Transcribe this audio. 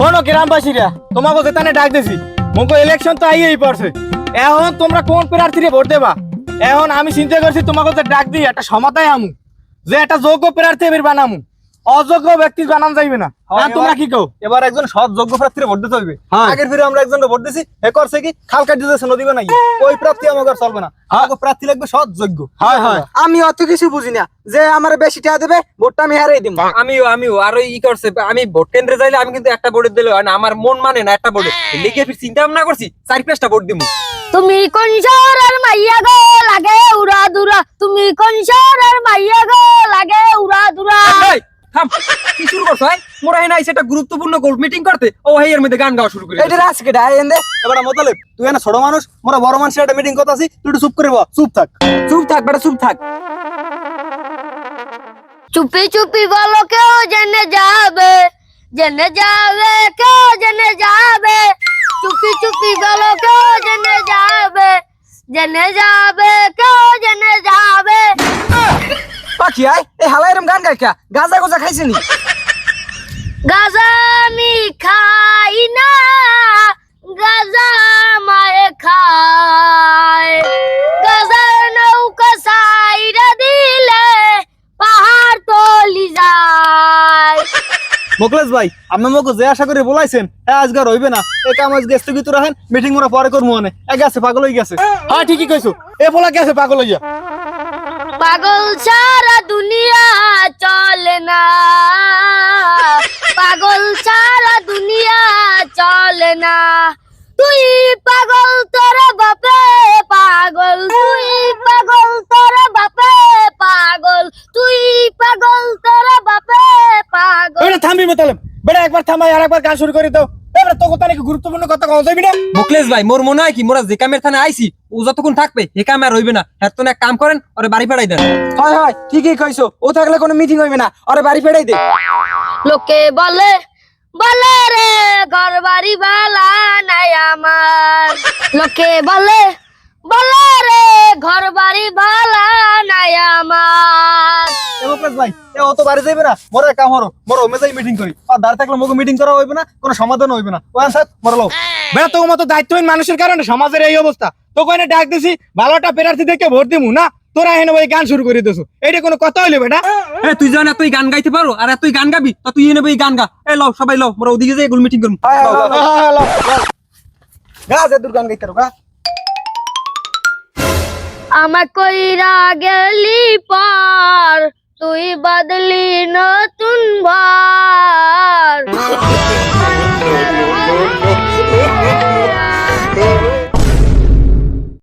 শোনো গ্রামবাসীরা, তোমাকে যেখানে ডাক দিছি, মুখো ইলেকশন তো আইয়েই পড়ছে। এখন তোমরা কোন প্রার্থীরে ভোট দেবা? এখন আমি চিন্তা করছি তোমাকে ডাক দিই একটা সমাধায় আমু যে একটা যোগ্য প্রার্থী আমি বানামু। অযোগ্য ব্যক্তি বানান যাইবে না। হয়, না, তোমরা কি কও? এবার একজন সৎ যোগ্য প্রার্থীর ভোট দিতে হইবে। হ্যাঁ। আগের ফিরে আমরা একজনের ভোট দিছি এ করছে কি? খাল কাটি দিয়েছে নদী বানাই ওই প্রার্থী আমাকে আর চলবে না। আমাকে প্রার্থী লাগবে সৎ যোগ্য। হয় হয়। আমি অত কিছু বুঝি না যে আমার বেশি টাকা দেবে ভোটটা আমি হারিয়ে দিব আমিও আমিও। আর ওই ই করছে আমি ভোট কেন্দ্রে যাইলে আমি কিন্তু একটা ভোট দিলে হয় না। আমার মন মানে না একটা ভোটে। লিখে ফির চিন্তা ভাবনা করছি চার পাঁচটা ভোট দিব তুমি কোন শহরের মাইয়া গো? লাগে উড়া দুরা। তুমি কোন শহরের মাইয়া গো? লাগে থাম। কি শুরু করছ ভাই মোরা হেনা আইছে একটা গুরুত্বপূর্ণ গোল মিটিং করতে। ও ভাই এর মধ্যে গান গাওয়া শুরু করে এটা আজকে ডাই এনে এবার মোতালে তুই না ছোট মানুষ মোরা বড় মানুষের একটা মিটিং কথা আছি তুই একটু চুপ করে ব, চুপ থাক। চুপ থাক বেটা চুপ থাক। চুপি চুপি বলো কেউ জেনে যাবে? জেনে যাবে কেউ জেনে যাবে? চুপি চুপি বলো কেউ জেনে যাবে? জেনে যাবে কেউ যাবে পাখি আয়। এই হালা এরম গান গায় কা? গাঁজা গোজা খাইছে নি? গাজা আমি খাই না গাজা খায়। গাজার নৌকা সাইরা দিলে পাহাড় তলি যায়। মোকলেশ ভাই আপনি মোকে যে আশা করে বলাইছেন হ্যাঁ আজকে আর হইবে না। এই কাম আজকে স্থগিত রাখেন মিটিং মোরা পরে করব মনে এক গেছে পাগল হয়ে গেছে। হ্যাঁ ঠিকই কইছো। এ বলা গেছে পাগল হইয়া। পাগল সারা দুনিয়া চলে না। পাগল সারা দুনিয়া চলে না। তুই পাগল তোর বাপে পাগল, তুই পাগল তোর বাপে পাগল, তুই পাগল তোর বাপে পাগল। থামবি মতালেম বেটা একবার থামাই আর একবার গান শুরু করে দাও। এবার তো কথা নাকি গুরুত্বপূর্ণ কথা কওয়া যাবি না? মুকলেশ ভাই মোর মনে হয় কি মোরা যে কামের থানে আইছি ও যতক্ষণ থাকবে এ কামে আর হইবে না। হ্যাঁ তো এক কাম করেন ওরে বাড়ি পাঠাই দেন। হয় হয় ঠিকই কইছো। ও থাকলে কোনো মিটিং হইবে না। আরে বাড়ি ফেড়াই দে। লোকে বলে বলে রে ঘর বাড়ি বালা নাই আমার। লোকে বলে বলে রে ঘর বাড়ি ভালা নাই আমার। এ মোকলেশ ভাই এ অত বাড়ি যাইবে না মোরা কাম হরো মোরা ওমে যাই মিটিং করি। আর দাঁড় থাকলে মোকে মিটিং করা হইবে না কোনো সমাধান হইবে না। ওয়ান মতো দায়িত্বহীন মানুষের কারণে সমাজের এই অবস্থা। তোকে এনে ডাক দিছি ভালোটা প্রার্থী দেখে ভোট দিমু না? তোরা এনে ওই গান শুরু করে দিছো। এটা কোনো কথা হইল বেটা? এ তুই জান এতই গান গাইতে পারো আর এতই গান গাবি তা তুই এনে এই গান গা। এ লও সবাই লও মোরা ওদিকে যাই গোল মিটিং করব গা যে দূর গান গাইতে গা। আমার কইরা গেলি পর তুই বাদলি নতুন ভার